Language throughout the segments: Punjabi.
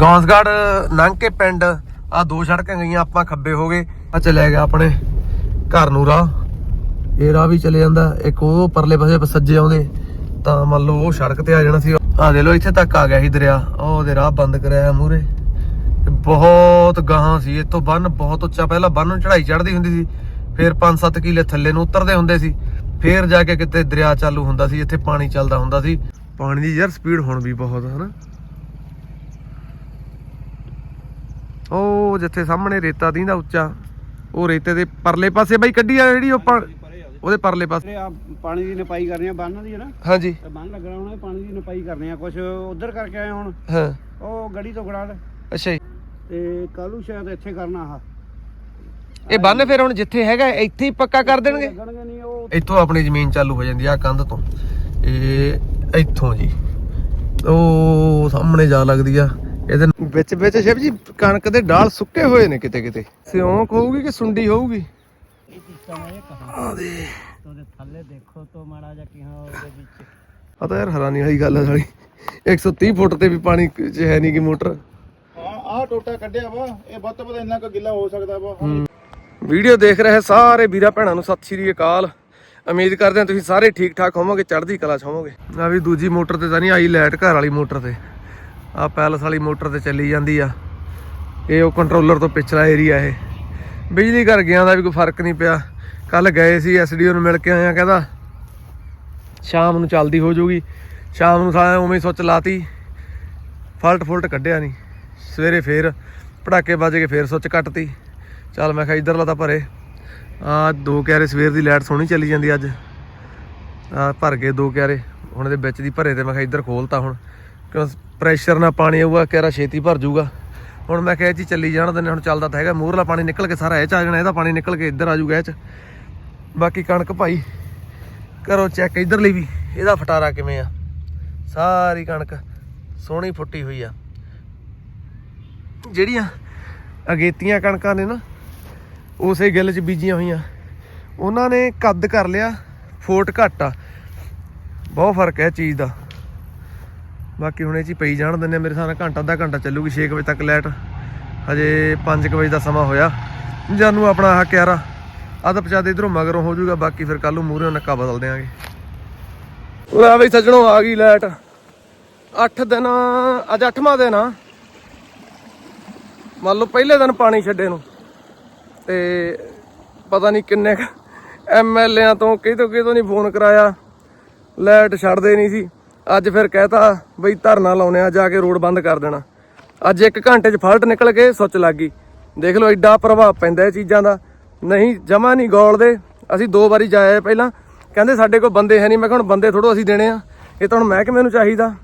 ਗੌਂਸਗੜ ਲੰਘ ਕੇ ਪਿੰਡ ਆ ਦੋ ਸੜਕਾਂ ਗਈਆਂ, ਆਪਾਂ ਖੱਬੇ ਹੋ ਗਏ ਆ ਚਲੇ ਗਿਆ ਆਪਣੇ ਘਰ ਨੂੰ ਰਾਹ। ਇਹ ਰਾਹ ਵੀ ਚਲੇ ਜਾਂਦਾ, ਇੱਕ ਉਹ ਪਰਲੇ ਪਾਸੇ ਸੱਜੇ ਆਉਂਦੇ, ਤਾਂ ਮੰਨ ਲਓ ਉਹ ਸੜਕ ਤੇ ਆ ਜਾਣਾ ਸੀ। ਆ ਦੇ ਲੋ ਇੱਥੇ ਤੱਕ ਆ ਗਿਆ ਸੀ ਦਰਿਆ ਉਹ ਉਹਦੇ ਰਾਹ ਬੰਦ ਕਰਿਆ ਮੂਰੇ ਬਹੁਤ ਗਾਹਾਂ ਸੀ, ਇੱਥੋਂ ਬੰਨ ਬਹੁਤ ਉੱਚਾ, ਪਹਿਲਾਂ ਬੰਨ ਨੂੰ ਚੜਾਈ ਚੜਦੀ ਹੁੰਦੀ ਸੀ, ਫਿਰ 5-7 ਕਿਲੇ ਥੱਲੇ ਨੂੰ ਉਤਰਦੇ ਹੁੰਦੇ ਸੀ, ਫਿਰ ਜਾ ਕੇ ਕਿਤੇ ਦਰਿਆ ਚਾਲੂ ਹੁੰਦਾ ਸੀ, ਇੱਥੇ ਪਾਣੀ ਚੱਲਦਾ ਹੁੰਦਾ ਸੀ। ਪਾਣੀ ਦੀ ਯਾਰ ਸਪੀਡ ਹੁਣ ਵੀ ਬਹੁਤ ਹੈ ਨਾ ਉਹ ਜਿੱਥੇ ਸਾਹਮਣੇ ਰੇਤਾ ਦੀਂਦਾ ਉੱਚਾ ਉਹ ਰੇਤੇ ਦੇ ਪਰਲੇ ਪਾਸੇ ਬਾਈ ਕੱਢੀ ਆ ਜਿਹੜੀ ਉਹ ਪਾ- ਉਹਦੇ ਪਰਲੇ ਪਾਸੇ। ਆ ਪਾਣੀ ਦੀ ਨਪਾਈ ਕਰਨੀ ਆ ਬੰਨ ਦੀ ਹੈ ਨਾ? ਹਾਂਜੀ। ਤੇ ਬੰਨ ਲੱਗਣਾ ਹੁਣ ਪਾਣੀ ਦੀ ਨਪਾਈ ਕਰਨੀ ਆ ਕੁਝ ਉਧਰ ਕਰਕੇ ਆਏ ਹੁਣ। ਹਾਂ। ਉਹ ਗੜੀ ਤੋਂ ਗੜਾ ਅੱਛਾ ਜੀ। ਤੇ ਕੱਲੂ ਸ਼ਾਇਦ ਇੱਥੇ ਕਰਨਾ ਆ ਇਹ ਬੰਨ ਫਿਰ ਹੁਣ ਜਿੱਥੇ ਹੈਗਾ ਇੱਥੇ ਹੀ ਪੱਕਾ ਕਰ ਦੇਣਗੇ? ਲੱਗਣਗੇ ਨਹੀਂ ਉਹ ਇੱਥੋਂ ਆਪਣੀ ਜ਼ਮੀਨ ਚਾਲੂ ਹੋ ਜਾਂਦੀ ਆ ਕੰਧ ਤੋਂ। ਇਹ ਇੱਥੋਂ ਜੀ। ਉਹ ਸਾਹਮਣੇ ਜਾ ਲੱਗਦੀ ਆ। ਇਹਦੇ ਵਿੱਚ ਵਿੱਚ ਸ਼ਿਵ ਜੀ ਕਣਕ ਦੇ ਡਾਲ ਸੁੱਕੇ ਹੋਏ ਨੇ ਕਿਤੇ ਕਿਤੇ। ਸਿਉਂਕ ਹੋਊਗੀ ਕਿ ਸੁੰਡੀ ਹੋਊਗੀ? ਆ ਦੇ। ਉਹਦੇ ਥੱਲੇ ਦੇਖੋ ਤੋਂ ਮਾੜਾ ਜਿਹਾ ਕਿਹਾ ਉਹਦੇ ਵਿੱਚ ਆ ਤਾਂ ਯਾਰ ਹੈਰਾਨੀ ਵਾਲੀ ਗੱਲ ਆ ਸਾਲੀ। 130 ਫੁੱਟ ਤੇ ਵੀ ਪਾਣੀ ਚ ਹੈ ਨਹੀਂ ਕਿ ਮੋਟਰ। ਹਾਂ ਆਹ ਟੋਟਾ ਕੱਢਿਆ ਵਾ। ਇਹ ਵੱਧ ਤੋਂ ਵੱਧ ਇੰਨਾ ਕੁ ਗਿੱਲਾ ਹੋ ਸਕਦਾ ਵਾ। ਵੀਡੀਓ ਦੇਖ ਰਹੇ ਸਾਰੇ ਵੀਰਾਂ ਭੈਣਾਂ ਨੂੰ ਸਤਿ ਸ਼੍ਰੀ ਅਕਾਲ। ਉਮੀਦ ਕਰਦੇ ਹਾਂ ਤੁਸੀਂ ਸਾਰੇ ਠੀਕ ਠਾਕ ਹੋਵੋਗੇ ਚੜ੍ਹਦੀ ਕਲਾ ਚ ਹੋਵੋਗੇ। ਆ ਵੀ ਦੂਜੀ ਮੋਟਰ ਤੇ ਤਾਂ ਨਹੀਂ ਆਈ ਲਾਈਟ ਘਰ ਵਾਲੀ ਮੋਟਰ ਤੇ। ਆ ਪੈਲਸ ਵਾਲੀ ਮੋਟਰ ਤੇ ਚੱਲੀ ਜਾਂਦੀ ਆ। ਇਹ ਉਹ ਕੰਟਰੋਲਰ ਤੋਂ ਪਿਛਲਾ ਏਰੀਆ ਇਹ। ਬਿਜਲੀ ਘਰ ਗਿਆ ਦਾ ਵੀ ਕੋਈ ਫ਼ਰਕ ਨਹੀਂ ਪਿਆ। ਕੱਲ ਗਏ ਸੀ ਐਸਡੀਓ ਨੂੰ ਮਿਲ ਕੇ ਆਇਆ ਕਹਿੰਦਾ, ਸ਼ਾਮ ਨੂੰ ਚੱਲਦੀ ਹੋ ਜਾਊਗੀ। ਸ਼ਾਮ ਨੂੰ ਸਾਰਾ ਉਵੇਂ ਹੀ ਸੁੱਚ ਲਾਤੀ। ਫਾਲਟ ਫੁਲਟ ਕੱਢਿਆ ਨਹੀਂ। ਸਵੇਰੇ ਫੇਰ ਪੜਾਕੇ ਵੱਜ ਕੇ ਫੇਰ ਸੁੱਚ ਕੱਟਤੀ। ਚੱਲ ਮੈਂ ਕਿਹਾ ਇਧਰਲਾ ਤਾਂ ਭਰੇ। ਆ ਦੋ ਕਿਆਰੇ ਸਵੇਰ ਦੀ ਲਾਈਟ ਸੋਹਣੀ ਚੱਲੀ ਜਾਂਦੀ ਅੱਜ। ਆ ਭਰ ਗਏ ਦੋ ਕਿਆਰੇ। ਹੁਣ ਇਹਦੇ ਵਿੱਚ ਦੀ ਭਰੇ ਤੇ ਮੈਂ ਕਿਹਾ ਇੱਧਰ ਖੋਲਤਾ ਹੁਣ। ਕਿਉਂ ਪ੍ਰੈਸ਼ਰ ਨਾਲ ਪਾਣੀ ਆਊਗਾ ਕਿਆਰਾ ਛੇਤੀ ਭਰ ਜਾਊਗਾ। ਹੁਣ ਮੈਂ ਕਿਹਾ ਜੀ ਚੱਲੀ ਜਾਣ ਦਿੰਦੇ, ਹੁਣ ਚੱਲਦਾ ਤਾਂ ਹੈਗਾ, ਮੂਹਰਲਾ ਪਾਣੀ ਨਿਕਲ ਕੇ ਸਾਰਾ ਇਹ ਚ ਆ ਜਾਣਾ, ਇਹਦਾ ਪਾਣੀ ਨਿਕਲ ਕੇ ਇੱਧਰ ਆ ਜਾਊਗਾ ਇਹ ਚ। ਬਾਕੀ ਕਣਕ ਭਾਈ ਕਰੋ ਚੈੱਕ ਇਧਰਲੀ ਵੀ, ਇਹਦਾ ਫਟਾਰਾ ਕਿਵੇਂ ਆ? ਸਾਰੀ ਕਣਕ ਸੋਹਣੀ ਫੁੱਟੀ ਹੋਈ ਆ। ਜਿਹੜੀਆਂ ਅਗੇਤੀਆਂ ਕਣਕਾਂ ਨੇ ਨਾ, ਉਸੇ ਗਿੱਲ 'ਚ ਬੀਜੀਆਂ ਹੋਈਆਂ। ਉਹਨਾਂ ਨੇ ਕੱਦ ਕਰ ਲਿਆ, ਫੋਟ ਘੱਟ ਆ। ਬਹੁਤ ਫ਼ਰਕ ਹੈ ਚੀਜ਼ ਦਾ। ਬਾਕੀ ਹੁਣ ਇਹ 'ਚ ਪਈ ਜਾਣ ਦਿੰਦੇ ਆ, ਮੇਰੇ ਹਿਸਾਬ ਨਾਲ ਘੰਟਾ ਅੱਧਾ ਘੰਟਾ ਚੱਲੂਗੀ 6 ਵਜੇ ਤੱਕ ਲਾਈਟ। ਹਜੇ 5 ਵਜੇ ਦਾ ਸਮਾਂ ਹੋਇਆ। ਜਾਨੂੰ ਆਪਣਾ ਆਹ ਕਿਆਰਾ ਆਹ ਤਾਂ ਪਛਾਦੇ ਇਧਰੋਂ ਮਗਰੋਂ ਹੋ ਜਾਊਗਾ ਬਾਕੀ ਫਿਰ ਕੱਲ ਨੂੰ ਮੂਹਰੇ ਨੱਕਾ ਬਦਲ ਦਿਆਂਗੇ। ਉਰਾ ਬਈ ਸੱਜਣੋ ਆ ਗਈ ਲਾਈਟ। 8 ਦਿਨ ਅੱਜ 8ਵਾਂ ਦਿਨ ਆ। ਮੰਨ ਲਓ ਪਹਿਲੇ ਦਿਨ ਪਾਣੀ ਛੱਡੇ ਨੂੰ। ਤੇ ਪਤਾ ਨਹੀਂ ਕਿੰਨੇ ਐਮਐਲਏਆਂ ਤੋਂ ਕਿਤੋਂ ਕਿਤੋਂ ਨਹੀਂ ਫੋਨ ਕਰਾਇਆ। ਲਾਈਟ ਛੱਡਦੇ ਨਹੀਂ ਸੀ। ਅੱਜ ਫਿਰ ਕਹਿਤਾ ਬਈ ਧਰਨਾ ਲਾਉਣੇ ਆ, ਜਾ ਕੇ ਰੋਡ ਬੰਦ ਕਰ ਦੇਣਾ। ਅੱਜ 1 ਘੰਟੇ 'ਚ ਫਾਲਟ ਨਿਕਲ ਕੇ ਸੁੱਚ ਲੱਗ ਗਈ। ਦੇਖ ਲਓ ਐਡਾ ਪ੍ਰਭਾਵ ਪੈਂਦਾ ਇਹ ਚੀਜ਼ਾਂ ਦਾ। ਨਹੀਂ, ਜਮਾ ਨਹੀਂ ਗੋਲਦੇ ਅਸੀਂ ਦੋ ਵਾਰੀ ਜਾਇਆ ਪਹਿਲਾਂ। ਕਹਿੰਦੇ ਸਾਡੇ ਕੋਲ ਬੰਦੇ ਹੈ ਨਹੀਂ। ਮੈਂ ਕਿਹਾ ਹੁਣ ਬੰਦੇ ਥੋੜੋ ਅਸੀਂ ਦੇਣੇ ਆ। ਇਹ ਤਾਂ ਹੁਣ ਮਹਿਕਮੇ ਨੂੰ ਚਾਹੀਦਾ।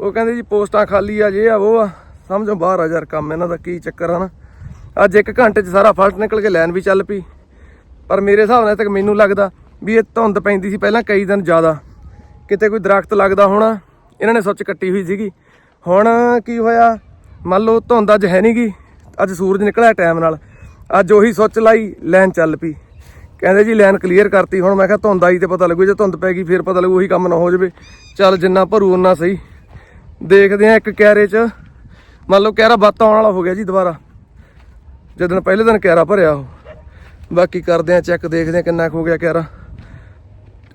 ਉਹ ਕਹਿੰਦੇ ਜੀ ਪੋਸਟਾਂ ਖਾਲੀ ਆ, ਜੇ ਆ, ਉਹ ਆ। ਸਮਝੋ ਬਾਹਰ ਆ ਯਾਰ ਕੰਮ ਇਹਨਾਂ ਦਾ ਕੀ ਚੱਕਰ ਆ ਨਾ। ਅੱਜ 1 ਘੰਟੇ 'ਚ ਸਾਰਾ ਫਲਟ ਨਿਕਲ ਕੇ ਲਾਈਨ ਵੀ ਚੱਲ ਪਈ। ਪਰ ਮੇਰੇ ਹਿਸਾਬ ਨਾਲ ਤੱਕ ਮੈਨੂੰ ਲੱਗਦਾ ਵੀ ਇਹ ਧੁੰਦ ਪੈਂਦੀ ਸੀ ਪਹਿਲਾਂ ਕਈ ਦਿਨ ਜ਼ਿਆਦਾ। ਕਿਤੇ ਕੋਈ ਦਰਖਤ ਲੱਗਦਾ ਹੋਣਾ, ਇਹਨਾਂ ਨੇ ਸੁੱਚ ਕੱਟੀ ਹੋਈ ਸੀਗੀ। ਹੁਣ ਕੀ ਹੋਇਆ? ਮੰਨ ਲਓ ਧੁੰਦ ਅੱਜ ਹੈ ਨਹੀਂਗੀ ਅੱਜ ਸੂਰਜ ਨਿਕਲਿਆ ਟਾਈਮ ਨਾਲ। ਅੱਜ ਉਹੀ ਸੁੱਚ ਲਾਈ, ਲਾਈਨ ਚੱਲ ਪਈ। ਕਹਿੰਦੇ ਜੀ ਲਾਈਨ ਕਲੀਅਰ ਕਰਤੀ, ਹੁਣ ਮੈਂ ਕਿਹਾ ਧੁੰਦ ਆਈ ਤੇ ਪਤਾ ਲੱਗੂ, ਜੇ ਧੁੰਦ ਪੈ ਗਈ ਫਿਰ ਪਤਾ ਲੱਗੂ ਉਹੀ ਕੰਮ ਨਾ ਹੋ ਜਾਵੇ। ਚੱਲ ਜਿੰਨਾ ਭਰੂ ਉਨਾ ਸਹੀ। ਦੇਖਦੇ ਆ ਇੱਕ ਕੈਰੇ 'ਚ, ਮੰਨ ਲਓ ਕੈਰਾ ਬੱਤ ਆਉਣ ਵਾਲਾ ਹੋ ਗਿਆ ਜੀ ਦੁਬਾਰਾ। ਜਦੋਂ ਪਹਿਲੇ ਦਿਨ ਕੈਰਾ ਭਰਿਆ ਉਹ। ਬਾਕੀ ਕਰਦੇ ਆ ਚੈੱਕ ਦੇਖਦੇ ਆ ਕਿੰਨਾ ਕੁ ਹੋ ਗਿਆ ਕੈਰਾ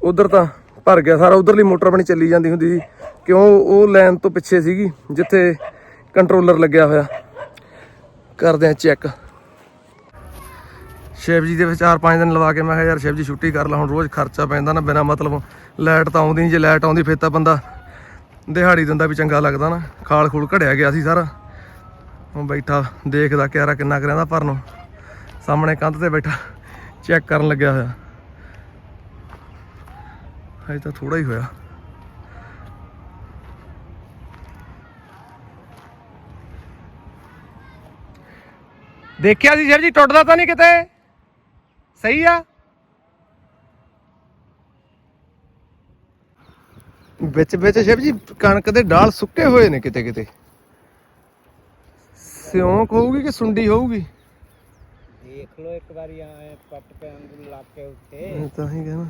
ਉਧਰ ਤਾਂ ਭਰ ਗਿਆ ਸਾਰਾ, ਉਧਰਲੀ ਮੋਟਰ ਆਪਣੀ ਚੱਲੀ ਜਾਂਦੀ ਹੁੰਦੀ ਸੀ। ਕਿਉਂ? ਉਹ ਲਾਈਨ ਤੋਂ ਪਿੱਛੇ ਸੀਗੀ, ਜਿੱਥੇ ਕੰਟਰੋਲਰ ਲੱਗਿਆ ਹੋਇਆ। ਕਰਦੇ ਆ ਚੈੱਕ ਸ਼ਿਵ ਜੀ ਦੇ ਵਿੱਚ 4-5 ਦਿਨ ਲਵਾ ਕੇ ਮੈਂ ਕਿਹਾ, ਯਾਰ ਸ਼ਿਵ ਜੀ ਛੁੱਟੀ ਕਰ ਲਾ, ਹੁਣ ਰੋਜ਼ ਖਰਚਾ ਪੈਂਦਾ ਨਾ, ਬਿਨਾ ਮਤਲਬ ਲਾਈਟ ਤਾਂ ਆਉਂਦੀ ਨਹੀਂ ਜੇ ਲਾਈਟ ਆਉਂਦੀ ਫਿਰ ਤਾਂ ਬੰਦਾ ਦਿਹਾੜੀ ਦਿੰਦਾ ਵੀ ਚੰਗਾ ਲੱਗਦਾ ਨਾ। ਖਾਲ ਖੂਲ ਘੜਿਆ ਗਿਆ ਸੀ ਸਾਰਾ। ਹੁਣ ਬੈਠਾ, ਦੇਖਦਾ ਕਿਆਰਾ ਕਿੰਨਾ ਕਰਿਆਂਦਾ ਪਰ ਨੂੰ ਸਾਹਮਣੇ ਕੰਧ ਤੇ ਬੈਠਾ ਚੈੱਕ ਕਰਨ ਲੱਗਿਆ ਹੋਇਆ। ਹਜੇ ਤਾਂ ਥੋੜਾ ਹੀ ਹੋਇਆ। ਦੇਖਿਆ ਸੀ ਸਰ ਜੀ ਟੁੱਟਦਾ ਤਾਂ ਨਹੀਂ ਕਿਤੇ? ਸਹੀ ਆ? ਵਿੱਚ ਵਿੱਚ ਸ਼ਿਵ ਜੀ ਕਣਕ ਦੇ ਡਾਲ ਸੁੱਕੇ ਹੋਏ ਨੇ ਕਿਤੇ ਕਿਤੇ। ਸਿਉਂਕ ਹੋਊਗੀ ਕਿ ਸੁੰਡੀ ਹੋਊਗੀ? ਦੇਖ ਲਓ ਇੱਕ ਵਾਰੀ ਆਏ ਪੱਟ ਪੈਣ ਦੇ ਇਲਾਕੇ ਉੱਤੇ। ਤਾਂ ਹੀ ਕਹਿਣਾ।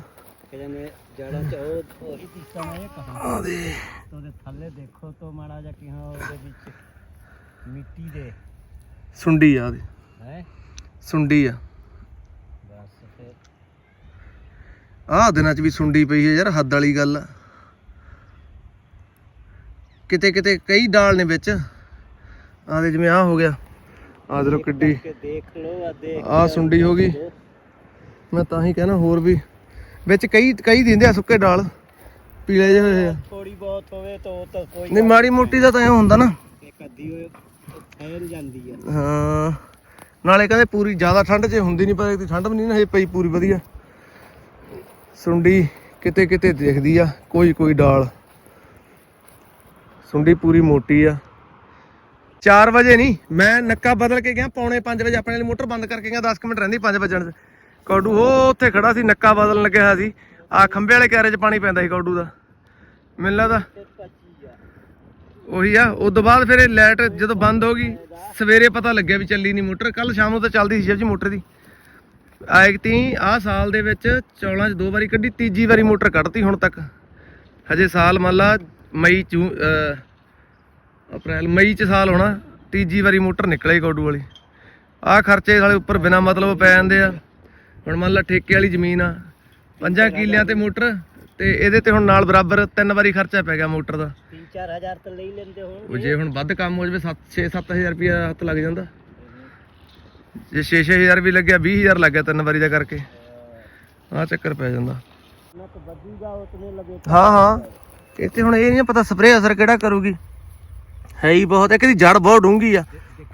ਕਹਿੰਦੇ ਜੜਾਂ ਚ ਉਹ ਉਹ ਸਿਸਟਮ ਹੈ ਕਹਾਂ ਆ ਦੇ ਉਹਦੇ ਥੱਲੇ ਦੇਖੋ ਤੋਂ ਮਾੜਾ ਜਿਹਾ ਕਿਹਾ ਉਹਦੇ ਵਿੱਚ ਮਿੱਟੀ ਦੇ। ਸੁੰਡੀ ਆ ਉਹਦੀ। ਹੈ? ਸੁੰਡੀ ਆ। ਬਸ ਫਿਰ। ਆਹ ਦਿਨਾਂ 'ਚ ਵੀ ਸੁੰਡੀ ਪਈ ਹੈ ਯਾਰ ਹੱਦ ਵਾਲੀ ਗੱਲ ਆ। ਕਿਤੇ ਕਿਤੇ ਕਈ ਡਾਲ ਨੇ ਵਿੱਚ। ਆਹ ਦੇ ਜਿਵੇਂ ਆਹ ਹੋ ਗਿਆ। ਆਹ ਦੇਖੋ ਕਿੱਡੀ ਦੇਖ ਆ ਦੇਖ ਸੁੰਡੀ ਹੋ ਗਈ। ਮੈਂ ਤਾਂ ਹੀ ਕਹਿਣਾ ਹੋਰ ਵੀ ਵਿੱਚ ਕਈ ਕਈ ਦਿੰਦੇ ਆ ਸੁੱਕੇ ਡਾਲ ਪੀਲੇ ਜਿਹੇ ਹੋਏ ਆ। ਥੋੜੀ ਬਹੁਤ ਹੋਵੇ ਤਾਂ ਤਾਂ ਕੋਈ ਨਹੀਂ ਮਾੜੀ ਮੋਟੀ ਦਾ ਤਾਂ ਐ ਹੁੰਦਾ ਨਾ। ਇੱਕ ਅੱਧੀ ਹੋਏ ਫੈਲ ਜਾਂਦੀ ਆ। ਹਾਂ। ਨਾਲੇ ਕਹਿੰਦੇ ਪੂਰੀ ਜ਼ਿਆਦਾ ਠੰਡ 'ਚ ਹੁੰਦੀ ਨਹੀਂ ਪਰ ਠੰਡ ਵੀ ਨਹੀਂ ਨਾ ਇਹ ਪਈ ਪੂਰੀ ਵਧੀਆ। ਸੁੰਡੀ ਕਿਤੇ ਕਿਤੇ ਦਿਖਦੀ ਆ ਕੋਈ ਕੋਈ ਡਾਲ ਸੁੰਡੀ ਪੂਰੀ ਮੋਟੀ ਆ। 4 ਵਜੇ ਨਹੀਂ ਮੈਂ ਨੱਕਾ ਬਦਲ ਕੇ ਗਿਆ ਪੌਣੇ 5 ਵਜੇ ਆਪਣੇ ਲਈ ਮੋਟਰ ਬੰਦ ਕਰਕੇ ਗਿਆ 10 ਮਿੰਟ ਰਹਿੰਦੀ 5 ਵਜਣ ਤੇ। ਕੌਡੂ, ਉਹ ਉੱਥੇ ਖੜਾ ਸੀ, ਨੱਕਾ ਬਦਲਣ ਲੱਗਿਆ ਹੋਇਆ ਸੀ। ਆ ਖੰਬੇ ਵਾਲੇ ਕੈਰੇ 'ਚ ਪਾਣੀ ਪੈਂਦਾ ਸੀ ਕੌਡੂ ਦਾ। ਮੈਨੂੰ ਲੱਗਦਾ ਉਹੀ ਆ। ਉਸ ਤੋਂ ਬਾਅਦ ਫਿਰ ਇਹ ਲਾਈਟ ਜਦੋਂ ਬੰਦ ਹੋ ਗਈ, ਸਵੇਰੇ ਪਤਾ ਲੱਗਿਆ ਵੀ ਚੱਲੀ ਨਹੀਂ ਮੋਟਰ। ਕੱਲ ਸ਼ਾਮ ਨੂੰ ਤਾਂ ਚੱਲਦੀ ਸੀ ਸ਼ਿਵ ਜੀ ਮੋਟਰ ਦੀ। ਆਇਕ ਤੀ ਆਹ ਸਾਲ ਦੇ ਵਿੱਚ ਚੌਲਾਂ 'ਚ ਦੋ ਵਾਰੀ ਕੱਢੀ, ਤੀਜੀ ਵਾਰੀ ਮੋਟਰ ਕੱਢਤੀ ਹੁਣ ਤੱਕ। ਹਜੇ ਸਾਲ ਮੰਨ ਲਾ, ਮਈ ਚ ਅਪ੍ਰੈਲ, ਮਈ ਚ ਸਾਲ ਹੋਣਾ, ਤੀਜੀ ਵਾਰੀ ਮੋਟਰ ਨਿਕਲੇ ਕੋਡੂ ਵਾਲੀ। ਆਹ ਖਰਚੇ ਸਾਲੇ ਉੱਪਰ ਬਿਨਾ ਮਤਲਬ ਪੈ ਜਾਂਦੇ ਆ। ਹੁਣ ਮੰਨ ਲਾ ਠੇਕੇ ਵਾਲੀ ਜ਼ਮੀਨ ਆ ਪੰਜਾਂ ਕਿੱਲਿਆਂ ਤੇ ਮੋਟਰ ਤੇ ਇਹਦੇ ਤੇ ਹੁਣ ਨਾਲ ਬਰਾਬਰ ਤਿੰਨ ਵਾਰੀ ਖਰਚਾ ਪੈ ਗਿਆ ਮੋਟਰ ਦਾ। 3-4000 ਤਾਂ ਲਈ ਲੈਂਦੇ ਉਹ ਹੋਣ ਜੇ ਹੁਣ ਵੱਧ ਕੰਮ ਹੋ ਜਾਵੇ 7 6-7000 ਰੁਪਇਆ ਹੱਥ ਲੱਗ ਜਾਂਦਾ। ਜੇ 6-6000 ਵੀ ਲੱਗਿਆ 20000 ਲੱਗ ਗਿਆ ਤਿੰਨ ਵਾਰੀ ਦਾ ਕਰਕੇ। ਆਹ ਚੱਕਰ ਪੈ ਜਾਂਦਾ। ਹਾਂ ਹਾਂ। ਤੇ ਹੁਣ ਇਹ ਨਹੀਂ ਪਤਾ ਸਪਰੇਅ ਅਸਰ ਕਿਹੜਾ ਕਰੂਗੀ। ਹੈ ਹੀ ਬਹੁਤ ਹੈ ਕਿ ਜੜ ਬਹੁਤ ਡੂੰਗੀ ਆ।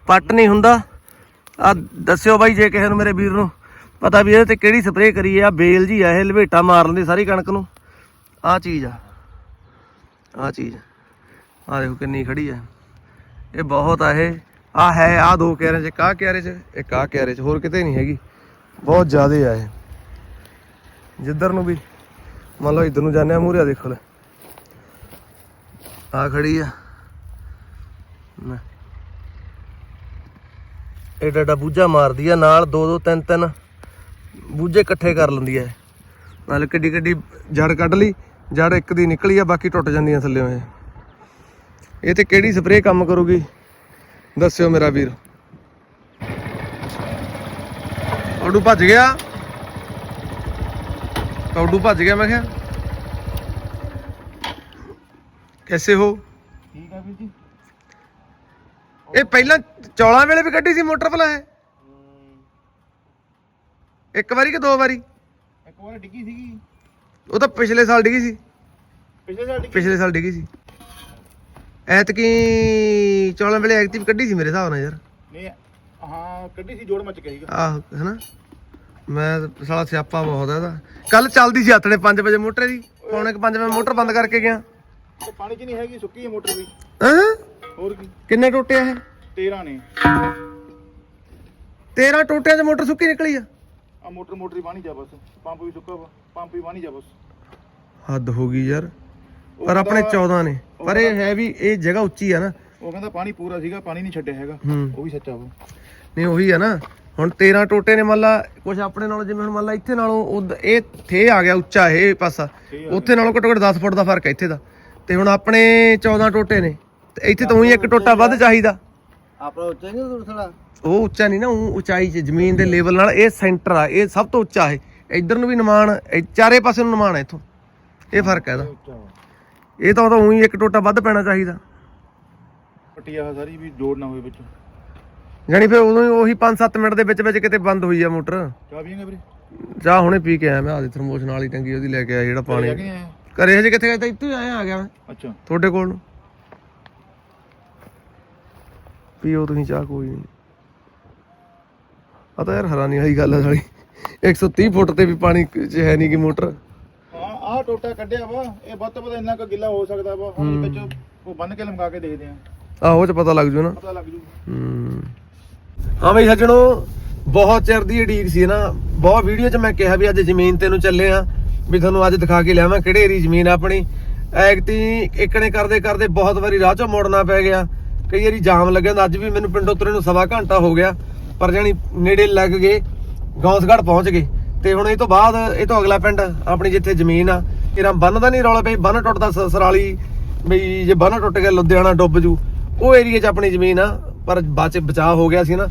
ਪੱਟ ਨਹੀਂ ਹੁੰਦਾ। ਆ ਦੱਸਿਓ ਬਾਈ ਜੇ ਕਿਸੇ ਨੂੰ ਮੇਰੇ ਵੀਰ ਨੂੰ। ਪਤਾ ਵੀ ਇਹਦੇ ਤੇ ਕਿਹੜੀ ਸਪਰੇਅ ਕਰੀ ਆ, ਬੇਲ ਜੀ ਆ, ਇਹ ਲਵੇਟਾ ਮਾਰਨ ਦੀ ਸਾਰੀ ਕਣਕ ਨੂੰ। ਆ ਚੀਜ਼ ਆ। ਆ ਚੀਜ਼ ਆ। ਦੇਖੋ ਕਿੰਨੀ ਖੜੀ ਆ। ਇਹ ਬਹੁਤ ਆ ਇਹ। ਆ ਹੈ ਆ ਦੋ ਕਿਆਰੇ ਚ ਕਾ ਕਿਆਰੇ ਚ, ਇੱਕ ਆ ਕਿਆਰੇ ਚ, ਹੋਰ ਕਿਤੇ ਨਹੀਂ ਹੈਗੀ। ਬਹੁਤ ਜ਼ਿਆਦੇ ਆ ਇਹ। ਜਿੱਧਰ ਨੂੰ ਵੀ, ਮੰਨ ਲਓ ਇੱਧਰ ਨੂੰ ਜਾਂਦੇ ਆ, ਮੂਹਰੇ ਦੇਖੋ ਲੈ। ਆ ਖੜੀ ਆ। ਇਹ ਡਾਡਾ ਬੂਝਾ ਮਾਰਦੀ ਆ, ਨਾਲ ਦੋ ਦੋ ਤਿੰਨ ਤਿੰਨ। ਬੂਝੇ ਇਕੱਠੇ ਕਰ ਲੈਂਦੀ ਇਹ। ਨਾਲ ਕਿੱਡੀ ਕਿੱਡੀ ਜੜ ਕੱਢ ਲਈ ਜੜ ਇੱਕ ਦੀ ਨਿਕਲੀ ਆ ਬਾਕੀ ਟੁੱਟ ਜਾਂਦੀਆਂ ਥੱਲੇ ਇਹ ਇਹ ਤੇ ਕਿਹੜੀ ਸਪਰੇਅ ਕੰਮ ਕਰੂਗੀ? ਦੱਸਿਓ ਮੇਰਾ ਵੀਰ। ਕੌਡੂ ਭੱਜ ਗਿਆ। ਕੌਡੂ ਭੱਜ ਗਿਆ ਮੈਂ ਕਿਹਾ। ਕੈਸੇ ਹੋ? ਠੀਕ ਆ ਵੀਰ ਜੀ। ਇਹ ਪਹਿਲਾਂ ਚੌਲਾਂ ਵੇਲੇ ਵੀ ਕੱਢੀ ਸੀ ਮੋਟਰ ਭਲਾ ਹੈ ਇੱਕ ਵਾਰੀ ਕਿ ਦੋ ਵਾਰੀ ਇੱਕ ਵਾਰ ਡਿੱਗੀ ਸੀਗੀ ਉਹ ਤਾਂ ਪਿਛਲੇ ਸਾਲ ਡਿੱਗੀ ਸੀ ਪਿਛਲੇ ਸਾਲ ਡਿੱਗੀ ਪਿਛਲੇ ਸਾਲ ਡਿੱਗੀ ਸੀ ਐਤਕੀ ਚੌਲਾਂ ਵੇਲੇ ਐਕਟਿਵ ਕੱਢੀ ਸੀ ਮੇਰੇ ਹਿਸਾਬ ਨਾਲ ਯਾਰ ਨਹੀਂ ਹਾਂ ਕੱਢੀ ਸੀ ਜੋੜ ਮੱਚ ਗਿਆ ਸੀਗਾ ਆਹ ਹਨਾ ਮੈਂ ਤਾਂ ਸਾਲਾ ਸਿਆਪਾ ਬਹੁਤ ਹੈ ਇਹਦਾ ਕੱਲ ਚੱਲਦੀ ਸੀ ਹੱਥਣੇ 5 ਵਜੇ ਮੋਟਰ ਦੀ ਪੌਣੇ 5 ਵਜੇ ਮੋਟਰ ਬੰਦ ਕਰਕੇ ਗਿਆ ਤੇ ਪਾਣੀ 'ਚ ਨਹੀਂ ਹੈਗੀ ਸੁੱਕੀ ਹੈ ਮੋਟਰ ਵੀ ਹਾਂ ਹੋਰ ਕੀ ਕਿੰਨੇ ਟੋਟੇ ਆ ਇਹ 13 ਨੇ 13 ਟੋਟਿਆਂ 'ਚ ਮੋਟਰ ਸੁੱਕੀ ਨਿਕਲੀ ਆ ਆ ਮੋਟਰ ਮੋਟਰ ਪਾਣੀ ਜਾ ਬਸ। ਪੰਪ ਵੀ ਸੁੱਕਾ ਵਾ ਪੰਪ ਵੀ ਪਾਣੀ ਜਾ ਬਸ। ਹੱਦ ਹੋ ਗਈ ਯਾਰ। ਪਰ ਆਪਣੇ 14 ਨੇ। ਪਰ ਇਹ ਹੈ ਵੀ ਇਹ ਜਗ੍ਹਾ ਉੱਚੀ ਆ ਨਾ। ਉਹ ਕਹਿੰਦਾ ਪਾਣੀ ਪੂਰਾ ਸੀਗਾ ਪਾਣੀ ਨਹੀਂ ਛੱਡਿਆ ਹੈਗਾ। ਹੂੰ। ਉਹ ਵੀ ਸੱਚਾ ਵਾ। ਨਹੀਂ ਉਹੀ ਆ ਨਾ। ਹੁਣ 13 ਟੋਟੇ ਨੇ ਮੰਨ ਲਾ ਕੁਝ ਆਪਣੇ ਨਾਲੋਂ ਜਿਵੇਂ ਹੁਣ ਮੰਨ ਲਾ ਇੱਥੇ ਨਾਲੋਂ ਉਦ- ਇਹ ਥੇ ਆ ਗਿਆ ਉੱਚਾ ਇਹ ਪਾਸਾ। ਉੱਥੇ ਨਾਲੋਂ ਘੱਟੋ ਘੱਟ 10 ਫੁੱਟ ਦਾ ਫ਼ਰਕ ਹੈ ਇੱਥੇ ਦਾ। ਤੇ ਹੁਣ ਆਪਣੇ 14 ਟੋਟੇ ਨੇ। ਤੇ ਇੱਥੇ ਤਾਂ ਉਹੀ ਇੱਕ ਟੋਟਾ ਵੱਧ ਚਾਹੀਦਾ। ਆਪਣਾ ਨਹੀਂ ਦੂਸਰਾ ਉਹ ਉੱਚਾ ਨਹੀਂ ਨਾ ਉਹ ਉਚਾਈ 'ਚ ਜ਼ਮੀਨ ਦੇ ਲੈਵਲ ਨਾਲ ਇਹ ਸੈਂਟਰ ਆ ਇਹ ਸਭ ਤੋਂ ਉੱਚਾ ਹੈ ਇੱਧਰ ਨੂੰ ਵੀ ਨਿਮਾਣ ਇਹ ਚਾਰੇ ਪਾਸੇ ਨੂੰ ਨਿਮਾਣ ਹੈ ਇੱਥੋਂ। ਇਹ ਫ਼ਰਕ ਹੈ ਇਹਦਾ। ਉੱਚਾ ਇਹ ਤਾਂ ਉਹਦਾ ਉਹੀ ਇੱਕ ਟੋਟਾ ਵੱਧ ਪੈਣਾ ਚਾਹੀਦਾ। ਪੱਟੀ ਆ ਸਾਰੀ ਵੀ ਜੋੜ ਨਾ ਹੋਵੇ ਵਿੱਚ। ਯਾਨੀ ਫਿਰ ਉਦੋਂ ਹੀ ਉਹੀ 5-7 ਮਿੰਟ ਦੇ ਵਿੱਚ ਵਿੱਚ ਕਿਤੇ ਬੰਦ ਹੋਈ ਆ ਮੋਟਰ। ਚਾਹ ਵੀਰੇ? ਚਾਹ ਹੁਣੇ ਪੀ ਕੇ ਆਇਆ ਮੈਂ ਆਦੀ ਥਰਮੋਸ ਨਾਲ ਹੀ ਟੰਗੀ ਉਹਦੀ ਲੈ ਕੇ ਆਇਆ ਜਿਹੜਾ ਪਾਣੀ? ਘਰੇ ਹਜੇ ਕਿੱਥੇ ਗਿਆ ਤਾਂ ਇੱਥੇ ਆਇਆ ਆ ਗਿਆ ਮੈਂ। ਅੱਛਾ। ਤੁਹਾਡੇ ਕੋਲ? ਨੂੰ ਪੀਓ ਤੁਸੀਂ ਚਾਹ ਕੋਈ ਨਹੀਂ ਆ ਤਾਂ ਯਾਰ ਹੈਰਾਨੀ ਵਾਲੀ ਗੱਲ ਹੈ ਸਾਲੀ। 130 ਫੁੱਟ ਤੇ ਵੀ ਪਾਣੀ ਚ ਹੈ ਨਹੀਂ ਕਿ ਮੋਟਰ। ਹਾਂ ਆਹ ਟੋਟਾ ਕੱਢਿਆ ਵਾ। ਇਹ ਵੱਧ ਤੋਂ ਵੱਧ ਇੰਨਾ ਕੁ ਗਿੱਲਾ ਹੋ ਸਕਦਾ ਵਾ। ਹੁਣ ਵਿੱਚ ਉਹ ਬੰਨ ਕੇ ਲਮਕਾ ਕੇ ਦੇਖਦੇ ਆ। ਆਹੋ ਚ ਪਤਾ ਲੱਗ ਜੂ ਨਾ। ਪਤਾ ਲੱਗ ਜੂ। ਹੂੰ। ਹਾਂ ਬਈ ਸੱਜਣੋ ਬਹੁਤ ਚਿਰ ਦੀ ਉਡੀਕ ਸੀ ਨਾ। ਬਹੁਤ ਵੀਡੀਓ 'ਚ ਮੈਂ ਕਿਹਾ ਵੀ ਅੱਜ ਜ਼ਮੀਨ ਤੇ ਨੂੰ ਚੱਲੇ ਆ। ਵੀ ਤੁਹਾਨੂੰ ਅੱਜ ਦਿਖਾ ਕੇ ਲਿਆਵਾਂ ਕਿਹੜੇ ਏਰੀ ਜ਼ਮੀਨ ਆ ਆਪਣੀ। ਐਕਤੀ ਇਕਣੇ ਕਰਦੇ ਕਰਦੇ ਬਹੁਤ ਵਾਰੀ ਰਾਹ 'ਚੋਂ ਮੁੜਨਾ ਪੈ ਗਿਆ। ਕਈ ਵਾਰੀ ਜਾਮ ਲੱਗਿਆ ਹੁੰਦਾ, ਅੱਜ ਵੀ ਮੈਨੂੰ ਪਿੰਡੋਂ ਤੁਰੇ ਨੂੰ ਸਵਾ ਘੰਟਾ ਹੋ ਗਿਆ, ਪਰ ਜਾਣੀ ਨੇੜੇ ਲੱਗ ਗਏ ਗੌਂਸਗੜ ਪਹੁੰਚ ਗਏ, ਤੇ ਹੁਣ ਇਹ ਤੋਂ ਬਾਅਦ ਇਹ ਤੋਂ ਅਗਲਾ ਪਿੰਡ ਆਪਣੀ ਜਿੱਥੇ ਜ਼ਮੀਨ ਆ ਇਹਦਾ ਬੰਨ ਦਾ ਨਹੀਂ ਰੌਲਾ ਪਈ ਬੰਨ ਟੁੱਟਦਾ ਸ- ਸਰਾਲੀ ਬਈ ਜੇ ਬੰਨ ਟੁੱਟ ਗਿਆ, ਲੁਧਿਆਣਾ ਡੁੱਬ ਜੂ, ਉਹ ਏਰੀਆ 'ਚ ਆਪਣੀ ਜ਼ਮੀਨ ਆ, ਪਰ ਬਾਅਦ ਬਚਾਅ ਹੋ ਗਿਆ ਸੀ ਨਾ,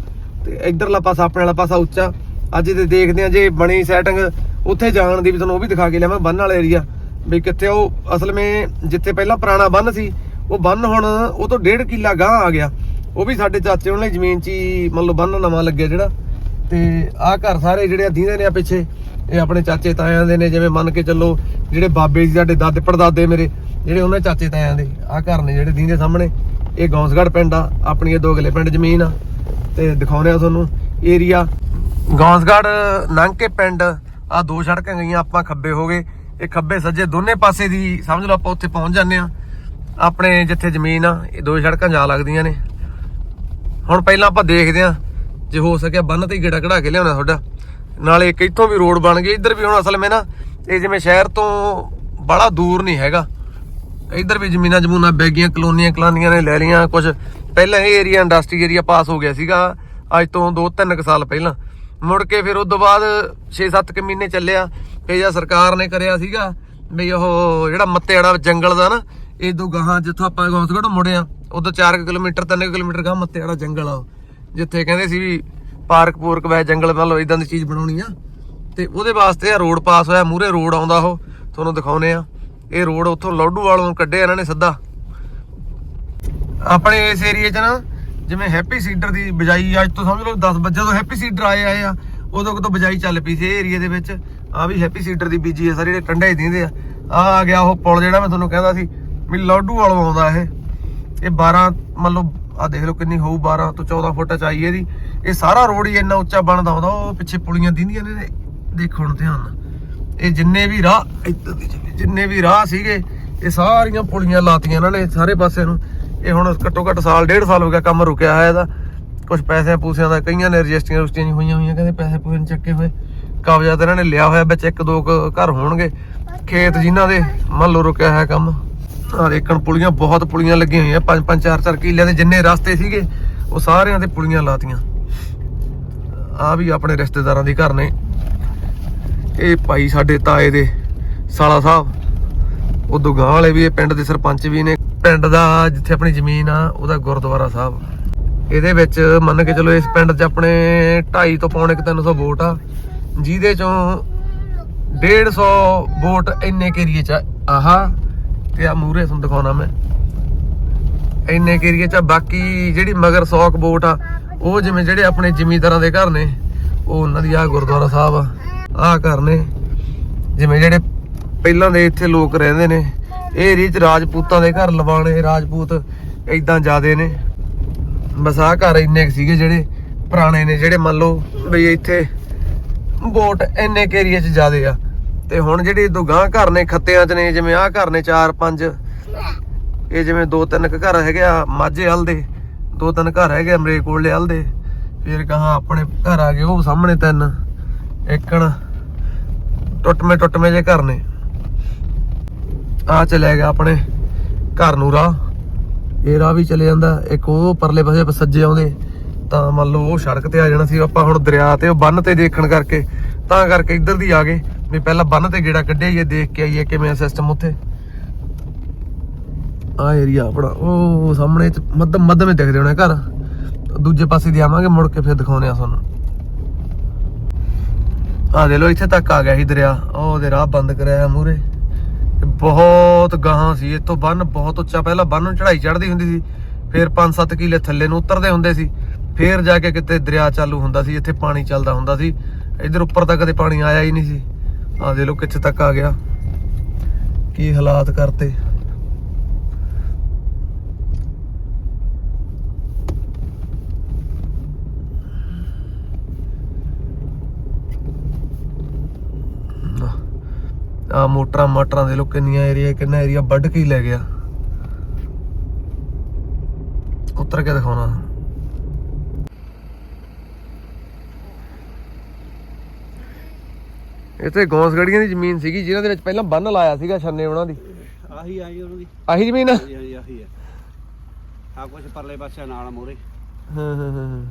ਤੇ ਇਧਰਲਾ ਪਾਸਾ, ਆਪਣੇ ਵਾਲਾ ਪਾਸਾ ਉੱਚਾ, ਅੱਜ ਤੇ ਦੇਖਦੇ ਆ ਜੇ ਬਣੀ ਸੈਟਿੰਗ ਉੱਥੇ ਜਾਣ ਦੀ ਵੀ ਤੁਹਾਨੂੰ ਉਹ ਵੀ ਦਿਖਾ ਕੇ ਲਿਆਵਾਂ, ਬੰਨ ਵਾਲਾ ਏਰੀਆ ਵੀ ਕਿੱਥੇ ਉਹ ਅਸਲ ਵਿੱਚ ਜਿੱਥੇ ਪਹਿਲਾਂ ਪੁਰਾਣਾ ਬੰਨ ਸੀ ਉਹ ਬੰਨ ਹੁਣ, ਉਹ ਤੋਂ ਡੇਢ ਕਿੱਲਾ ਗਾਂ ਆ ਗਿਆ। ਉਹ ਵੀ ਸਾਡੇ ਚਾਚੇ ਉਹਨਾਂ ਦੀ ਜ਼ਮੀਨ 'ਚ ਹੀ ਮੰਨ ਲਓ ਬੰਨ ਨਵਾਂ ਲੱਗਿਆ ਜਿਹੜਾ। ਤੇ ਆਹ ਘਰ ਸਾਰੇ ਜਿਹੜੇ ਆ ਦੀਂਦੇ ਨੇ ਆ ਪਿੱਛੇ। ਇਹ ਆਪਣੇ ਚਾਚੇ ਤਾਇਆਂ ਦੇ ਨੇ, ਜਿਵੇਂ ਮੰਨ ਕੇ ਚੱਲੋ, ਜਿਹੜੇ ਬਾਬੇ ਜੀ ਸਾਡੇ ਦਾਦੇ, ਪੜਦਾਦੇ ਮੇਰੇ, ਜਿਹੜੇ ਉਹਨਾਂ ਚਾਚੇ ਤਾਇਆਂ ਦੇ। ਆਹ ਘਰ ਨੇ ਜਿਹੜੇ ਦੀਂਦੇ ਸਾਹਮਣੇ। ਇਹ ਗੌਂਸਗੜ ਪਿੰਡ ਆ, ਆਪਣੀ ਇਹ ਦੋ ਅਗਲੇ ਪਿੰਡ ਜ਼ਮੀਨ ਆ। ਤੇ ਦਿਖਾਉਂਦੇ ਆ ਤੁਹਾਨੂੰ ਏਰੀਆ। ਗੌਂਸਗੜ ਲੰਘ ਕੇ ਪਿੰਡ ਆ ਦੋ ਸੜਕਾਂ ਗਈਆਂ, ਆਪਾਂ ਖੱਬੇ ਹੋ ਗਏ। ਇਹ ਖੱਬੇ ਸੱਜੇ ਦੋਨੇ ਪਾਸੇ ਦੀ, ਸਮਝ ਲਓ ਆਪਾਂ ਉੱਥੇ ਪਹੁੰਚ ਜਾਂਦੇ ਆ ਆਪਣੇ ਜਿੱਥੇ ਜ਼ਮੀਨ ਆ, ਇਹ ਦੋ ਸੜਕਾਂ ਜਾ ਲੱਗਦੀਆਂ ਨੇ। ਹੁਣ ਪਹਿਲਾਂ ਆਪਾਂ ਦੇਖਦੇ ਆ ਜੇ ਹੋ ਸਕਿਆ ਬੰਨ ਤੇ ਹੀ ਗੇੜਾ ਕਢਾ ਕੇ ਲਿਆਉਣਾ ਤੁਹਾਡਾ। ਨਾਲੇ ਇੱਕ ਇੱਥੋਂ ਵੀ ਰੋਡ ਬਣ ਗਈ, ਇੱਧਰ ਵੀ ਹੁਣ ਅਸਲ ਵਿੱਚ ਨਾ, ਇਹ ਜਿਵੇਂ ਸ਼ਹਿਰ ਤੋਂ ਬੜਾ ਦੂਰ ਨਹੀਂ ਹੈਗਾ। ਇੱਧਰ ਵੀ ਜ਼ਮੀਨਾਂ ਜਮੂਨਾਂ ਬੈਗੀਆਂ ਕਲੋਨੀਆਂ ਕਲਾਨੀਆਂ ਨੇ ਲੈ ਲਈਆਂ ਕੁਝ ਪਹਿਲਾਂ ਇਹ ਏਰੀਆ ਇੰਡਸਟਰੀ ਏਰੀਆ ਪਾਸ ਹੋ ਗਿਆ ਸੀਗਾ, ਅੱਜ ਤੋਂ 2-3 ਕੁ ਸਾਲ ਪਹਿਲਾਂ। ਮੁੜ ਕੇ ਫਿਰ ਉਸ ਤੋਂ ਬਾਅਦ 6-7 ਕੁ ਮਹੀਨੇ ਚੱਲਿਆ, ਫਿਰ ਜਾਂ ਸਰਕਾਰ ਨੇ ਕਰਿਆ ਸੀਗਾ, ਵੀ ਉਹ ਜਿਹੜਾ ਮੱਤੇ ਵਾਲਾ ਜੰਗਲ ਦਾ ਨਾ ਇਹ ਤੋਂ ਗਾਹਾਂ ਜਿੱਥੋਂ ਆਪਾਂ ਗੌਂਸਗੜ੍ਹੋਂ ਮੁੜੇ ਆ ਉਦੋਂ 4 ਕਿਲੋਮੀਟਰ 3 ਕਿਲੋਮੀਟਰ ਗਾਹਾਂ ਮੱਤੇ ਵਾਲਾ ਜੰਗਲ ਆ ਜਿੱਥੇ ਕਹਿੰਦੇ ਸੀ ਵੀ ਪਾਰਕ ਪੂਰਕ ਵੈ ਜੰਗਲ ਮਤਲਬ ਇਦਾਂ ਦੀ ਚੀਜ਼ ਬਣਾਉਣੀ ਆ। ਤੇ ਉਹਦੇ ਵਾਸਤੇ ਆ ਰੋਡ ਪਾਸ ਹੋਇਆ ਮੂਰੇ ਰੋਡ ਆਉਂਦਾ ਉਹ, ਤੁਹਾਨੂੰ ਦਿਖਾਉਨੇ ਆ। ਇਹ ਰੋਡ ਉੱਥੋਂ ਲੋਡੂ ਵਾਲੋਂ ਕੱਢਿਆ ਇਹਨਾਂ ਨੇ ਸਿੱਧਾ। ਆਪਣੇ ਇਸ ਏਰੀਏ 'ਚ ਨਾ, ਜਿਵੇਂ ਹੈਪੀ ਸੀਡਰ ਦੀ ਬਜਾਈ, ਅੱਜ ਤੋਂ ਸਮਝ ਲਓ 10 ਵਜੇ ਜਦੋਂ ਹੈਪੀ ਸੀਡਰ ਆਏ ਆਏ ਆ, ਉਦੋਂ ਤੋਂ ਬਜਾਈ ਚੱਲ ਪਈ ਸੀ ਇਹ ਏਰੀਏ ਦੇ ਵਿੱਚ। ਆ ਵੀ ਹੈਪੀ ਸੀਡਰ ਦੀ ਬੀਜੀ ਆ, ਸਾਰੇ ਜਿਹੜੇ ਟੰਡੇ ਦਿੰਦੇ ਆ। ਆ ਆ ਗਿਆ ਉਹ ਪੁਲ ਜਿਹੜਾ ਮੈਂ ਤੁਹਾਨੂੰ ਕਹਿੰਦਾ ਸੀ। ਵੀ ਲਾਡੂ ਵਾਲੋਂ ਆਉਂਦਾ ਇਹ। ਇਹ 12 ਮੰਨ ਲਓ ਆ ਦੇਖ ਲਓ ਕਿੰਨੀ ਹੋਊ 12 ਤੋਂ 14 ਫੁੱਟ ਚਾਈ ਇਹਦੀ। ਇਹ ਸਾਰਾ ਰੋਡ ਹੀ ਇੰਨਾ ਉੱਚਾ ਬਣਦਾ ਆਉਂਦਾ ਉਹ ਪਿੱਛੇ ਪੁਲੀਆਂ ਦਿੰਦੀਆਂ ਨੇ ਦੇਖੋ ਹੁਣ ਧਿਆਨ ਨਾਲ। ਇਹ ਜਿੰਨੇ ਵੀ ਰਾਹ, ਇੱਧਰ ਦੀ ਜਿੰਨੇ ਵੀ ਰਾਹ ਸੀਗੇ, ਇਹ ਸਾਰੀਆਂ ਪੁਲੀਆਂ ਲਾਤੀਆਂ ਇਹਨਾਂ ਨੇ ਸਾਰੇ ਪਾਸੇ ਨੂੰ। ਇਹ ਹੁਣ ਘੱਟੋ ਘੱਟ ਸਾਲ, ਡੇਢ ਸਾਲ ਹੋ ਗਿਆ ਕੰਮ ਰੁਕਿਆ ਹੋਇਆ ਇਹਦਾ। ਕੁਝ ਪੈਸਿਆਂ ਪੂਸਿਆਂ ਦਾ, ਕਈਆਂ ਨੇ ਰਜਿਸਟਰੀਆਂ ਰੁਸਟੀਆਂ ਨਹੀਂ ਹੋਈਆਂ ਹੋਈਆਂ, ਕਹਿੰਦੇ ਪੈਸੇ ਪੂਸੇ ਨਹੀਂ ਚੱਕੇ ਹੋਏ। ਕਬਜ਼ਾ ਤਾਂ ਇਹਨਾਂ ਨੇ ਲਿਆ ਹੋਇਆ ਵਿੱਚ, ਇੱਕ ਦੋ ਘਰ ਹੋਣਗੇ। ਖੇਤ ਜਿਨ੍ਹਾਂ ਦੇ, ਮੰਨ ਲਓ, ਰੁਕਿਆ ਹੋਇਆ ਕੰਮ। ਆ ਦੇਖਣ ਪੁਲੀਆਂ, ਬਹੁਤ ਪੁਲੀਆਂ ਲੱਗੀਆਂ ਹੋਈਆਂ, ਪੰਜ ਪੰਜ, ਚਾਰ ਚਾਰ ਕਿੱਲਿਆਂ ਦੇ ਜਿੰਨੇ ਰਸਤੇ ਸੀਗੇ, ਉਹ ਸਾਰਿਆਂ ਤੇ ਪੁਲੀਆਂ ਲਾਤੀਆਂ। ਆ ਵੀ ਆਪਣੇ ਰਿਸ਼ਤੇਦਾਰਾਂ ਦੇ ਘਰ ਨੇ। ਇਹ ਭਾਈ ਸਾਡੇ ਤਾਏ ਦੇ ਸਾਲਾ ਸਾਹਿਬ, ਉਦੋਂ ਗਾਂ ਵਾਲੇ ਵੀ ਇਹ ਪਿੰਡ ਦੇ ਸਰਪੰਚ ਵੀ ਨੇ। ਪਿੰਡ ਦਾ ਜਿੱਥੇ ਆਪਣੀ ਜ਼ਮੀਨ ਆ, ਉਹਦਾ ਗੁਰਦੁਆਰਾ ਸਾਹਿਬ। ਇਹਦੇ ਵਿੱਚ ਮੰਨ ਕੇ ਚਲੋ ਇਸ ਪਿੰਡ 'ਚ ਆਪਣੇ 2.5 ਤੋਂ ਪੌਣੇ 300 ਵੋਟ ਆ। ਜਿਹਦੇ ਚੋਂ 150 ਵੋਟ ਇੰਨੇ ਕੇ ਏਰੀਏ 'ਚ ਆਹਾ ਤੇ ਆ ਮੂਰੇ ਤੁਹਾਨੂੰ ਦਿਖਾਉਣਾ ਮੈਂ। ਇੰਨੇ ਕੇ ਏਰੀਏ 'ਚ ਆ। ਬਾਕੀ ਜਿਹੜੀ ਮਗਰ ਸੌਕ ਬੋਟ ਆ, ਉਹ ਜਿਵੇਂ ਜਿਹੜੇ ਆਪਣੇ ਜ਼ਿਮੀਂਦਾਰਾਂ ਦੇ ਘਰ ਨੇ, ਉਹ ਉਹਨਾਂ ਦੀ ਆ ਗੁਰਦੁਆਰਾ ਸਾਹਿਬ ਆ। ਆ ਘਰ ਨੇ, ਜਿਵੇਂ ਜਿਹੜੇ ਪਹਿਲਾਂ ਦੇ ਇੱਥੇ ਲੋਕ ਰਹਿੰਦੇ ਨੇ, ਇਹ ਏਰੀਏ 'ਚ ਰਾਜਪੂਤਾਂ ਦੇ ਘਰ ਲਵਾਣੇ ਰਾਜਪੂਤ ਇਦਾਂ ਜ਼ਿਆਦੇ ਨੇ। ਬਸ ਆਹ ਘਰ ਇੰਨੇ ਕੁ ਸੀਗੇ ਜਿਹੜੇ ਪੁਰਾਣੇ ਨੇ, ਜਿਹੜੇ ਮੰਨ ਲਓ ਵੀ ਇੱਥੇ ਬੋਟ ਇੰਨੇ ਕੁ ਏਰੀਏ 'ਚ ਜ਼ਿਆਦੇ ਆ। ਤੇ ਹੁਣ ਜਿਹੜੇ ਦੁਗਾਂ ਘਰ ਨੇ ਖੱਤਿਆਂ 'ਚ ਨੇ, ਜਿਵੇਂ ਆਹ ਘਰ ਨੇ 4 5 ਇਹ ਜਿਵੇਂ ਦੋ ਤਿੰਨ ਕੁ ਘਰ ਹੈਗੇ ਆ ਮਾਝੇ ਹਲ ਦੇ, ਦੋ ਤਿੰਨ ਘਰ ਹੈਗੇ ਆ ਮਰੇਕੋਲੇ ਹਲ ਦੇ, ਫਿਰ ਕਹਾ ਆਪਣੇ ਘਰ ਆ ਗਏ, ਉਹ ਸਾਹਮਣੇ ਤਿੰਨ, ਇੱਕਣ, ਟੁੱਟਵੇਂ ਟੁੱਟਵੇਂ ਜੇ ਘਰ ਨੇ। ਆ ਚਲੇ ਗਿਆ ਆਪਣੇ ਘਰ ਨੂੰ ਰਾਹ, ਇਹ ਰਾਹ ਵੀ ਚਲੇ ਜਾਂਦਾ, ਇੱਕ ਉਹ ਪਰਲੇ ਪਾਸੇ ਸੱਜੇ ਆਉਂਦੇ, ਤਾਂ ਮੰਨ ਲਓ ਉਹ ਸੜਕ ਤੇ ਆ ਜਾਣਾ ਸੀ, ਆਪਾਂ ਹੁਣ ਦਰਿਆ ਤੇ ਉਹ ਬੰਨ ਤੇ ਦੇਖਣ ਕਰਕੇ, ਤਾਂ ਕਰਕੇ ਇੱਧਰ ਦੀ ਆ ਗਏ। ਵੀ ਪਹਿਲਾਂ ਬੰਨ ਤੇ ਗੇੜਾ ਕੱਢਿਆ ਇਹ ਦੇਖ ਕੇ ਆਈਏ ਕਿਵੇਂ ਸਿਸਟਮ ਉੱਥੇ। ਆ ਏਰੀਆ ਆਪਣਾ, ਉਹ ਸਾਹਮਣੇ ਮੱਧਮ ਮੱਧਮੇ ਦਿਖਦੇ ਹੋਣੇ ਘਰ। ਦੂਜੇ ਪਾਸੇ ਦੀ ਆਵਾਂਗੇ, ਮੁੜ ਕੇ ਫਿਰ ਦਿਖਾਉਣੇ ਆ ਤੁਹਾਨੂੰ। ਆ ਦੇ ਲੋ ਇੱਥੇ ਤੱਕ ਆ ਗਿਆ ਸੀ ਦਰਿਆ। ਉਹ ਉਹਦੇ ਰਾਹ ਬੰਦ ਕਰਾਇਆ ਮੂਰੇ ਬਹੁਤ ਗਾਹਾਂ ਸੀ, ਇੱਥੋਂ ਬੰਨ ਬਹੁਤ ਉੱਚਾ। ਪਹਿਲਾਂ ਬੰਨ ਨੂੰ ਚੜਾਈ ਚੜਦੀ ਹੁੰਦੀ ਸੀ, ਫਿਰ 5-7 ਕਿਲੇ ਥੱਲੇ ਨੂੰ ਉਤਰਦੇ ਹੁੰਦੇ ਸੀ। ਫਿਰ ਜਾ ਕੇ ਕਿਤੇ ਦਰਿਆ ਚਾਲੂ ਹੁੰਦਾ ਸੀ, ਇੱਥੇ ਪਾਣੀ ਚੱਲਦਾ ਹੁੰਦਾ ਸੀ। ਇਧਰ ਉੱਪਰ ਤਾਂ ਕਦੇ ਪਾਣੀ ਆਇਆ ਹੀ ਨਹੀਂ ਸੀ। ਆ ਦੇ ਲੋ ਕਿੱਥੇ ਤੱਕ ਆ ਗਿਆ। ਕੀ ਹਾਲਾਤ ਕਰਤੇ। ਆ ਮੋਟਰਾਂ ਮਾਟਰਾਂ ਦੇ ਲੋ ਕਿੰਨੀਆਂ ਏਰੀਆ ਕਿੰਨਾ ਏਰੀਆ ਵੱਢ ਕੇ ਲੈ ਗਿਆ। ਉਤਰ ਕੇ ਦਿਖਾਉਣਾ। ਇੱਥੇ ਗੌਂਸਗੜੀਆਂ ਦੀ ਜ਼ਮੀਨ ਸੀਗੀ ਜਿਨ੍ਹਾਂ ਦੇ ਵਿੱਚ ਪਹਿਲਾਂ ਬੰਨ ਲਾਇਆ ਸੀਗਾ ਛੰਨੇ ਉਹਨਾਂ ਦੀ। ਆਹੀ ਆਈ ਉਹਨਾਂ ਦੀ। ਆਹੀ ਜ਼ਮੀਨ ਆ? ਆਹੀ ਆਹੀ ਹੈ ਆ। ਕੁਛ ਪਰਲੇ ਪਾਸੇ ਨਾਲ ਮੋਰੇ। ਹਾਂ ਹਾਂ ਹਾਂ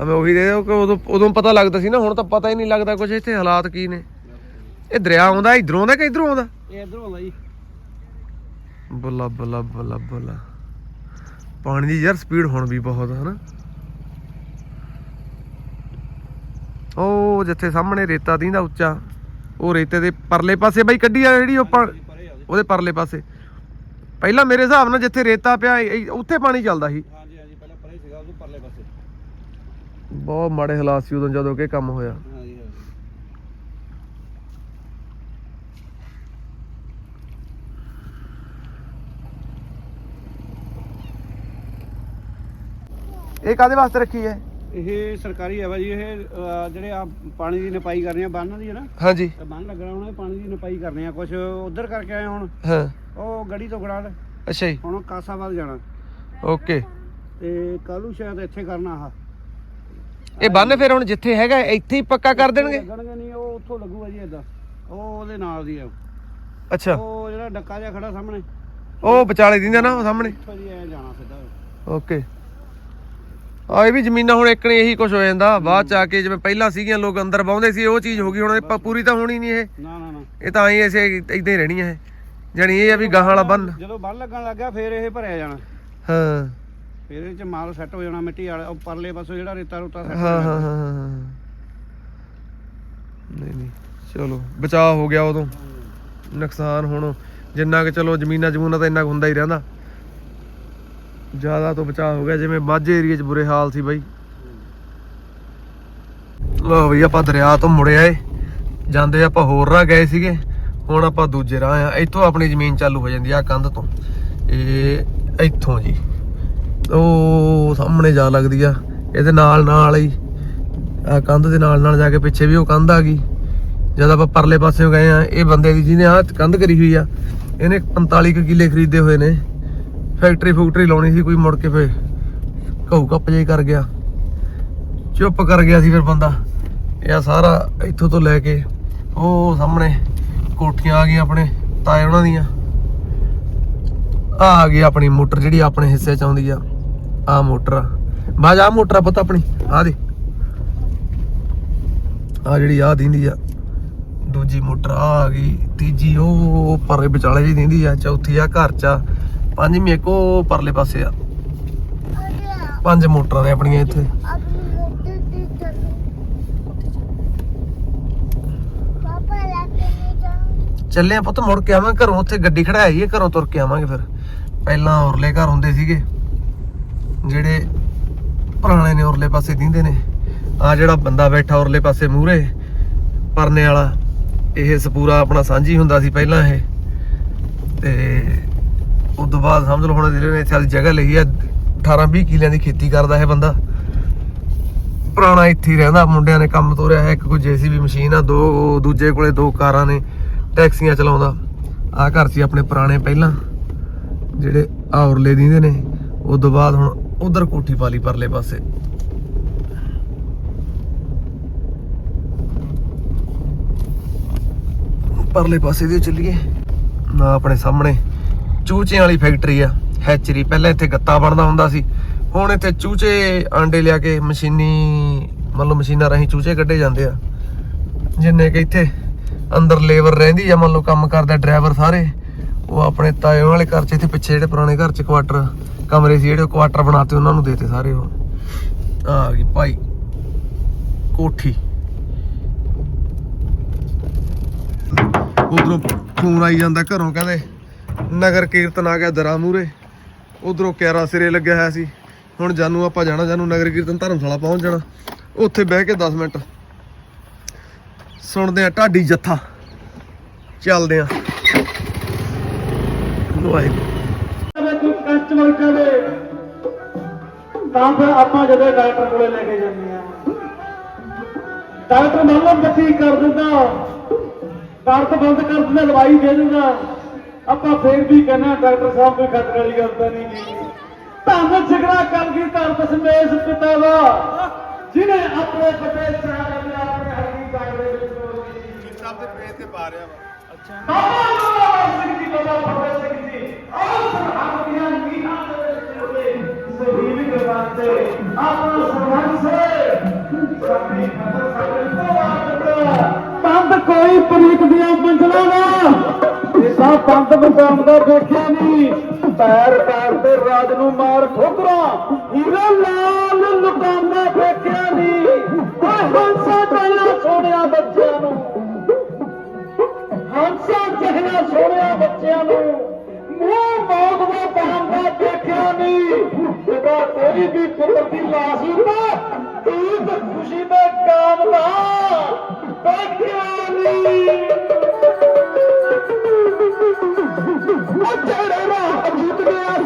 ਆ ਮੈਂ ਉਹੀ ਦੇ ਕਿ ਉਦੋਂ ਉਦੋਂ ਪਤਾ ਲੱਗਦਾ ਸੀ ਨਾ ਹੁਣ ਤਾਂ ਪਤਾ ਹੀ ਨਹੀਂ ਲੱਗਦਾ ਕੁਝ ਇੱਥੇ ਹਾਲਾਤ ਕੀ ਨੇ। ਇਹ ਦਰਿਆ ਆਉਂਦਾ ਇਧਰੋਂ ਆਉਂਦਾ ਕਿ ਇਧਰੋਂ ਆਉਂਦਾ? ਇਹ ਇਧਰੋਂ ਆਉਂਦਾ ਜੀ। ਬੱਲਾ ਬੱਲਾ ਬੱਲਾ ਬੱਲਾ। ਪਾਣੀ ਦੀ ਯਾਰ ਸਪੀਡ ਹੁਣ ਵੀ ਬਹੁਤ ਹੈ ਨਾ ਉਹ ਜਿੱਥੇ ਸਾਹਮਣੇ ਰੇਤਾ ਦੀਂਦਾ ਉੱਚਾ ਉਹ ਰੇਤੇ ਦੇ ਪਰਲੇ ਪਾਸੇ ਬਾਈ ਕੱਢੀ ਆ ਜਿਹੜੀ ਉਹ ਉਹਦੇ ਪਰਲੇ ਪਾਸੇ। ਪਹਿਲਾਂ ਮੇਰੇ ਹਿਸਾਬ ਨਾਲ ਜਿੱਥੇ ਰੇਤਾ ਪਿਆ ਉੱਥੇ ਪਾਣੀ ਚੱਲਦਾ ਸੀ। ਹਾਂਜੀ ਹਾਂਜੀ ਪਹਿਲਾਂ ਪਰੇ ਸੀਗਾ ਉਹ ਪਰਲੇ ਪਾਸੇ। ਬਹੁਤ ਮਾੜੇ ਹਾਲਾਤ ਸੀ ਉਦੋਂ ਜਦੋਂ ਕਿ ਕੰਮ ਹੋਇਆ। ਇਹ ਕਾਦੇ ਵਾਸਤੇ ਰੱਖੀ ਹੈ? ਇਹ ਸਰਕਾਰੀ ਹੈ ਭਾਜੀ ਇਹ ਅਹ, ਜਿਹੜੇ ਆ ਪਾਣੀ ਦੀ ਨਪਾਈ ਕਰਨੀ ਆ ਬੰਨ ਦੀ ਹੈ ਨਾ? ਹਾਂਜੀ। ਤੇ ਬੰਨ ਲੱਗਣਾ ਉਹਨਾਂ ਪਾਣੀ ਦੀ ਨਪਾਈ ਕਰਨੀ ਆ ਕੁਝ ਉਧਰ ਕਰਕੇ ਆਏ ਹੁਣ। ਹਾਂ। ਉਹ ਗੜੀ ਤੋਂ ਗੜਾਲ ਅੱਛਾ ਜੀ। ਹੁਣ ਕਾਸਾਬਾਦ ਜਾਣਾ। ਓਕੇ। ਤੇ ਕੱਲੂ ਸ਼ਾਇਦ ਇੱਥੇ ਕਰਨਾ ਆ ਇਹ ਬੰਨ ਫਿਰ ਹੁਣ ਜਿੱਥੇ ਹੈਗਾ ਇੱਥੇ ਹੀ ਪੱਕਾ ਕਰ ਦੇਣਗੇ? ਲੱਗਣਗੇ ਨਹੀਂ ਉਹ ਉੱਥੋਂ ਲੱਗੂਗਾ ਜੀ ਇਦਾਂ। ਉਹ ਉਹਦੇ ਨਾਲ ਦੀ ਆ। ਅੱਛਾ। ਉਹ ਜਿਹੜਾ ਡੱਕਾ ਜਿਹਾ ਖੜਾ ਸਾਹਮਣੇ। ਉਹ ਵਿਚਾਲੇ ਦਿੰਦਾ ਨਾ ਉਹ ਸਾਹਮਣੇ? ਉੱਥੋਂ ਦੀ ਐ ਜਾਣਾ ਸਿੱਧਾ। ਓਕੇ। ਆ ਇਹ ਵੀ ਜ਼ਮੀਨਾਂ ਹੁਣ ਇੱਕਣੇ ਇਹੀ ਕੁਝ ਹੋ ਜਾਂਦਾ। ਬਾਅਦ ਚ ਆ ਕੇ ਜਿਵੇਂ ਪਹਿਲਾਂ ਸੀਗੀਆਂ ਲੋਕ ਅੰਦਰ ਬਾਉਂਦੇ ਸੀ ਉਹ ਚੀਜ਼ ਹੋ ਗਈ ਹੁਣ ਇਹ ਪੂਰੀ ਤਾਂ ਹੋਣੀ ਨਹੀਂ ਇਹ। ਨਾ ਨਾ ਨਾ। ਇਹ ਤਾਂ ਐਂ ਐਸੇ ਇਦਾਂ ਹੀ ਰਹਿਣੀ ਹੈ ਜਾਣੀ ਇਹ ਆ ਵੀ ਗਾਹਾਂ ਵਾਲਾ ਬੰਨ। ਜਦੋਂ ਬੰਨ ਲੱਗਣ ਲੱਗਾ ਫੇਰ ਇਹ ਭਰਿਆ ਜਾਣਾ। ਹਾਂ। ਫੇਰ ਇਹ ਚ ਮਾਲ ਸੈੱਟ ਹੋ ਜਾਣਾ ਮਿੱਟੀ ਵਾਲਾ ਉਹ ਪਰਲੇ ਪਾਸੋਂ ਜਿਹੜਾ ਰੇਤਾ ਰੂਤਾ ਸੈੱਟ ਹਾਂ ਹਾਂ ਹਾਂ ਹਾਂ, ਹਾਂ ਨਹੀਂ ਨਹੀਂ। ਚਲੋ ਬਚਾਅ ਹੋ ਗਿਆ ਉਦੋਂ। ਨੁਕਸਾਨ ਹੁਣ ਜਿੰਨਾ ਕਿ ਚਲੋ ਜ਼ਮੀਨਾਂ ਜਮੂਨਾਂ ਤਾਂ ਇੰਨਾ ਕੁ ਹੁੰਦਾ ਹੀ ਰਹਿੰਦਾ। ਜ਼ਿਆਦਾ ਤੋਂ ਬਚਾਅ ਹੋ ਗਿਆ, ਜਿਵੇਂ ਮਾਝੇ ਏਰੀਆ 'ਚ ਬੁਰੇ ਹਾਲ ਸੀ ਬਾਈ। ਲਓ ਬਈ ਆਪਾਂ ਦਰਿਆ ਤੋਂ ਮੁੜਿਆ ਏ ਜਾਂਦੇ ਆਪਾਂ ਹੋਰ ਰਾਹ ਗਏ ਸੀਗੇ, ਹੁਣ ਆਪਾਂ ਦੂਜੇ ਰਾਹ ਆ। ਇੱਥੋਂ ਆਪਣੀ ਜ਼ਮੀਨ ਚਾਲੂ ਹੋ ਜਾਂਦੀ ਆ ਕੰਧ ਤੋਂ। ਇਹ ਇੱਥੋਂ ਜੀ। ਉਹ ਸਾਹਮਣੇ ਜਾ ਲੱਗਦੀ ਆ, ਇਹਦੇ ਨਾਲ ਨਾਲ ਹੀ ਆ ਕੰਧ ਦੇ ਨਾਲ ਨਾਲ ਜਾ ਕੇ ਪਿੱਛੇ ਵੀ ਉਹ ਕੰਧ ਆ ਗਈ। ਜਦ ਆਪਾਂ ਪਰਲੇ ਪਾਸੇ ਗਏ ਆ, ਇਹ ਬੰਦੇ ਦੀ ਜਿਹਨੇ ਆ ਕੰਧ ਕਰੀ ਹੋਈ ਆ, ਇਹਨੇ 45 ਕੁ ਕਿੱਲੇ ਖਰੀਦੇ ਹੋਏ ਨੇ। ਫੈਕਟਰੀ ਫੂਕਟਰੀ ਲਾਉਣੀ ਸੀ ਕੋਈ ਮੁੜ ਕੇ ਫੇ ਘਊ ਕੱਪ ਜੇ ਕਰ ਗਿਆ। ਚੁੱਪ ਕਰ ਗਿਆ ਸੀ ਫਿਰ ਬੰਦਾ। ਇਹ ਸਾਰਾ ਇੱਥੋਂ ਤੋਂ ਲੈ ਕੇ ਉਹ ਸਾਹਮਣੇ ਕੋਠੀਆਂ ਆ ਗਈਆਂ ਆਪਣੇ, ਤਾਏ ਉਹਨਾਂ ਦੀਆਂ। ਆ ਆ ਗਈ ਆਪਣੀ ਮੋਟਰ ਜਿਹੜੀ ਆਪਣੇ ਹਿੱਸੇ ਚ ਆਉਂਦੀ ਆ। ਆ ਮੋਟਰ ਆ। ਬਾਜ ਆ ਮੋਟਰ ਆ ਪਤਾ ਆਪਣੀ, ਆ ਦੇ। ਆ ਜਿਹੜੀ ਆ ਦਿੰਦੀ ਆ। ਦੂਜੀ ਮੋਟਰ ਆ ਆ ਗਈ, ਤੀਜੀ ਉਹ ਪਰੇ ਵਿਚਾਲੇ ਜੀ ਦਿੰਦੀ ਆ, ਚੌਥੀ ਆ ਘਰ ਚ ਆ। ਪੰਜਵੀਂ ਇੱਕ ਉਹ ਪਰਲੇ ਪਾਸੇ ਆ। ਪੰਜ ਮੋਟਰਾਂ ਨੇ ਆਪਣੀਆਂ ਇੱਥੇ। ਚੱਲੇ ਆ ਪੁੱਤ, ਮੁੜ ਕੇ ਆਵਾਂ ਘਰੋਂ। ਉੱਥੇ ਗੱਡੀ ਖੜਾਈ ਹੈ ਘਰੋਂ ਤੁਰ ਕੇ ਆਵਾਂਗੇ ਫਿਰ। ਪਹਿਲਾਂ ਔਰਲੇ ਘਰ ਹੁੰਦੇ ਸੀਗੇ। ਜਿਹੜੇ ਪੁਰਾਣੇ ਨੇ ਔਰਲੇ ਪਾਸੇ ਦਿੰਦੇ ਨੇ। ਆ ਜਿਹੜਾ ਬੰਦਾ ਬੈਠਾ ਔਰਲੇ ਪਾਸੇ ਮੂਹਰੇ, ਪਰਨੇ ਵਾਲਾ, ਇਹ ਸਪੂਰਾ ਆਪਣਾ ਸਾਂਝੀ ਹੁੰਦਾ ਸੀ ਪਹਿਲਾਂ ਇਹ। ਤੇ ਉਸ ਤੋਂ ਬਾਅਦ ਸਮਝ ਲਓ ਹੁਣ ਜਿਹੜੇ ਨੇ ਇੱਥੇ ਜਗ੍ਹਾ ਲਈ ਆ 18 20 ਕਿੱਲਿਆਂ ਦੀ ਖੇਤੀ ਕਰਦਾ ਹੈ ਬੰਦਾ। ਪੁਰਾਣਾ ਇੱਥੇ ਹੀ ਰਹਿੰਦਾ, ਮੁੰਡਿਆਂ ਨੇ ਕੰਮ ਤੋਰਿਆ ਹੈ, ਇੱਕ ਕੋਈ ਜੀਸੀਬੀ ਮਸ਼ੀਨ ਆ, ਦੋ ਦੂਜੇ ਕੋਲੇ ਦੋ ਕਾਰਾਂ ਨੇ, ਟੈਕਸੀਆਂ ਚਲਾਉਂਦਾ। ਆ ਘਰ ਸੀ ਆਪਣੇ ਪੁਰਾਣੇ ਪਹਿਲਾਂ, ਜਿਹੜੇ ਔਰਲੇ ਦਿੰਦੇ ਨੇ। ਉਸ ਤੋਂ ਬਾਅਦ ਹੁਣ ਉਧਰ ਕੋਠੀ ਪਾ ਲਈ ਪਰਲੇ ਪਾਸੇ। ਪਰਲੇ ਪਾਸੇ ਦੀ ਚੱਲੀਏ। ਨਾ ਆਪਣੇ ਸਾਹਮਣੇ। ਚੂਚਿਆਂ ਵਾਲੀ ਫੈਕਟਰੀ ਆ, ਹੈਚਰੀ। ਪਹਿਲਾਂ ਇੱਥੇ ਗੱਤਾ ਬਣਦਾ ਹੁੰਦਾ ਸੀ। ਹੁਣ ਇੱਥੇ ਚੂਚੇ ਆਂਡੇ ਲਿਆ ਕੇ ਮਸ਼ੀਨੀ, ਮਤਲਬ ਮਸ਼ੀਨਾਂ ਰਾਹੀਂ ਚੂਚੇ ਕੱਢੇ ਜਾਂਦੇ ਆ। ਜਿੰਨੇ ਕਿ ਇੱਥੇ ਅੰਦਰ ਲੇਬਰ ਰਹਿੰਦੀ ਆ, ਮੰਨ ਲਓ ਕੰਮ ਕਰਦਾ ਡਰਾਈਵਰ ਸਾਰੇ, ਉਹ ਆਪਣੇ ਤਾਏ ਵਾਲੇ ਘਰ ਚ, ਇੱਥੇ ਪਿੱਛੇ ਜਿਹੜੇ ਪੁਰਾਣੇ ਘਰ ਚ ਕੁਆਟਰ ਕਮਰੇ ਸੀ, ਜਿਹੜੇ ਕੁਆਟਰ ਬਣਾਤੇ ਉਹਨਾਂ ਨੂੰ ਦੇਤੇ ਸਾਰੇ ਉਹ। ਆ ਗਈ ਭਾਈ ਕੋਠੀ। ਉਧਰੋਂ ਫੋਨ ਆਈ ਜਾਂਦਾ ਘਰੋਂ, ਕਹਿੰਦੇ ਨਗਰ ਕੀਰਤਨ ਆ ਗਿਆ ਦਰਾ ਮੂਰੇ ਉਧਰੋਂ ਕਿਆਰਾ ਸਿਰੇ ਲੱਗਿਆ ਹੋਇਆ ਸੀ। ਹੁਣ ਜਾਨੂੰ ਆਪਾਂ ਜਾਣਾ, ਜਾਨੂੰ ਨਗਰ ਕੀਰਤਨ ਧਰਮਸ਼ਾਲਾ ਪਹੁੰਚ ਜਾਣਾ। ਉੱਥੇ ਬਹਿ ਕੇ 10 ਮਿੰਟ। ਸੁਣਦੇ ਆ ਢਾਡੀ ਜੱਥਾ। ਚੱਲਦੇ ਆ ਵਾਹਿਗੁਰੂ। ਆਪਾਂ ਜਦੋਂ ਡਾਕਟਰ ਕੋਲੇ ਲੈ ਕੇ ਜਾਂਦੇ ਆ ਡਾਕਟਰ ਮਤਲਬ ਬੱਤੀ ਕਰ ਦਿੰਦਾ। ਦਰਦ ਬੰਦ ਕਰ ਦਿੰਦਾ, ਦਵਾਈ ਦੇ ਦਿੰਦਾ। ਆਪਾਂ ਫੇਰ ਵੀ ਕਹਿੰਦਾ ਡਾਕਟਰ ਸਾਹਿਬ ਕੋਈ ਖਤਰੇ ਵਾਲੀ ਗੱਲ ਤਾਂ ਨਹੀਂ ਕੀਤੀ ਧੰਨ ਸਿਗਰਾ ਕਲਗੀ ਧਰ ਦਸਮੇਸ਼ ਪਿਤਾ ਦਾ ਜਿਹਨੇ ਆਪਣੇ ਪਤੇ ਚਾਹ ਦੇ ਆਪਣੇ ਹੱਥੀ ਕਾਗਰੇ ਵਿੱਚ ਰੋਕੀ ਸਭ ਦੇ ਪੇਜ ਤੇ ਪਾ ਰਿਹਾ ਵਾ। ਬਾਬਾ ਜੋਰਾਵਰ ਸਿੰਘ ਜੀ ਬਾਬਾ ਫਤਿਹ ਸਿੰਘ ਜੀ ਆਹ ਸਰਹੱਦ ਦੀਆਂ ਨੀਹਾਂ ਦੇ ਵਿੱਚ ਉਹਦੇ ਸ਼ਹੀਦ ਕਰਵਾਤੇ ਆਪਣਾ ਸਰਹੱਦ ਸਾਡੀ ਖਤਰ ਸਾਡੇ ਤੋਂ ਆਦਤ ਬੰਦ ਕੋਈ ਪ੍ਰੀਤ ਦੀਆਂ ਮੰਜ਼ਲਾਂ ਨਾ ਤਾਂ ਬੰਦ ਬਚਾਉਣ ਦਾ ਦੇਖਿਆ ਨਹੀਂ ਪੈਰ ਪੈਰ ਤੇ ਰਾਜ ਨੂੰ ਮਾਰ ਠੋਕਰਾਂ। ਹੀਰਾ ਲਾਲ ਲੁਕਾਉਂਦਾ ਫੇਕਿਆ ਨਹੀਂ ਓਏ ਹੰਸਾ ਪਹਿਲਾਂ ਸੋਹਣਿਆ ਬੱਚਿਆਂ ਨੂੰ। ਹੰਸਾ ਜਿਹਨਾਂ ਸੋਹਣਿਆ ਬੱਚਿਆਂ ਨੂੰ। ਮੂੰਹ ਮੌਤ ਦੇ ਪਾਉਂਦਾ ਦੇਖਿਆ ਨਹੀਂ ਜਦੋਂ ਤੇਰੀ ਵੀ ਪੁੱਤਰ ਦੀ ਲਾਸ਼ ਉੱਤੇ ਈਦ ਖੁਸ਼ੀ ਦਾ ਕਾਮਨਾ ਦੇਖਿਆ ਨਹੀਂ ਉਹ ਜਿਹੜੇ ਰਾਹ ਜਿੱਤ ਗਿਆ